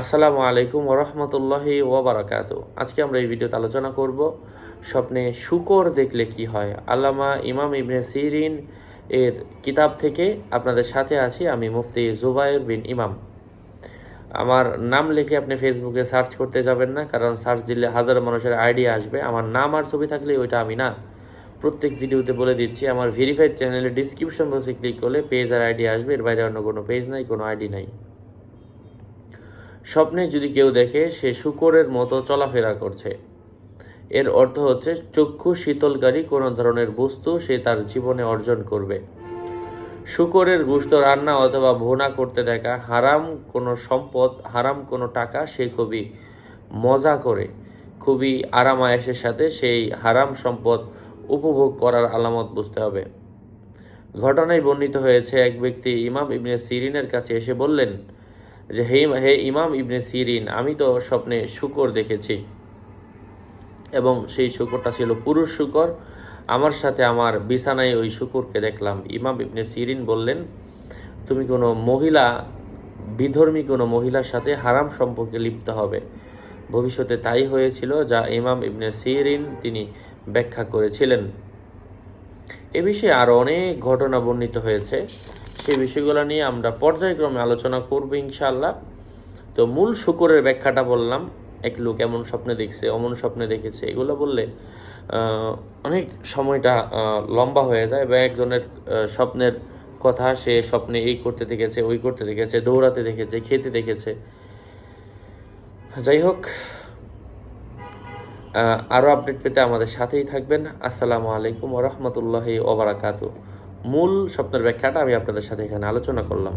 আসসালামু আলাইকুম ওরহমতুল্লাহি ওবরাকাত আজকে আমরা এই ভিডিওতে আলোচনা করব স্বপ্নে শুকর দেখলে কি হয়। আল্লামা ইমাম ইবনে সিরিন এর কিতাব থেকে আপনাদের সাথে আছি আমি মুফতি জুবাইর বিন ইমাম। আমার নাম লিখে আপনি ফেসবুকে সার্চ করতে যাবেন না, কারণ সার্চ দিলে হাজারো মানুষের আইডিয়া আসবে। আমার নাম আর ছবি থাকলে ওইটা আমি না। প্রত্যেক ভিডিওতে বলে দিচ্ছি, আমার ভেরিফাইড চ্যানেলের ডিসক্রিপশন বক্সে ক্লিক করলে পেজ আর আইডি আসবে, এর বাইরে অন্য কোনো পেজ নাই, কোনো আইডি নাই। স্বপ্নে যদি কেউ দেখে, সে শুকরের মতো চলাফেরা করছে। এর অর্থ হচ্ছে, চক্ষু শীতলকারী কোনো ধরনের বস্তু সে তার জীবনে অর্জন করবে। শুকরের গুষ্ট রান্না অথবা ভুনা করতে দেখা, হারাম কোনো সম্পদ, হারাম কোনো টাকা সে খুবই মজা করে। খুবই আরাম আরামায়েশের সাথে সেই হারাম সম্পদ উপভোগ করার আলামত বুঝতে হবে। ঘটনায় বর্ণিত হয়েছে, এক ব্যক্তি ইমাম ইবনে সিরিনের কাছে এসে বললেন যে, হে হে ইমাম ইবনে সিরিন, আমি তো স্বপ্নে শুকর দেখেছি। এবং সেই শুকরটা ছিল পুরুষ শুকর। আমার সাথে আমার বিছানায় ওই শুকুরকে দেখলাম। ইমাম ইবনে সিরিন বললেন, তুমি কোনো মহিলা, বিধর্মী কোনো মহিলার সাথে হারাম সম্পর্কে লিপ্ত হবে। ভবিষ্যতে তাই হয়েছিল যা ইমাম ইবনে সিরিন তিনি ব্যাখ্যা করেছিলেন। এ বিষয়ে আরও অনেক ঘটনা বর্ণিত হয়েছে। সেই বিষয়গুলো নিয়ে আমরা পর্যায়ক্রমে আলোচনা করব ইনশাআল্লাহ। তো মূল শুকরের ব্যাখ্যাটা বললাম, এক লোক এমন স্বপ্নে দেখছে, অমন স্বপ্নে দেখেছে, এগুলো বললে অনেক সময়টা লম্বা হয়ে যায় বা একজনের স্বপ্নের কথা সে স্বপ্নে এই করতে দেখেছে, ওই করতে দেখেছে, দৌড়াতে দেখেছে, খেতে দেখেছে। যাই হোক আরও আপডেট পেতে আমাদের সাথেই থাকবেন। আসসালামু আলাইকুম ওরহমতুল্লাহি ওবরাকাতু মূল স্বপ্নের ব্যাখ্যাটা আমি আপনাদের সাথে এখানে আলোচনা করলাম।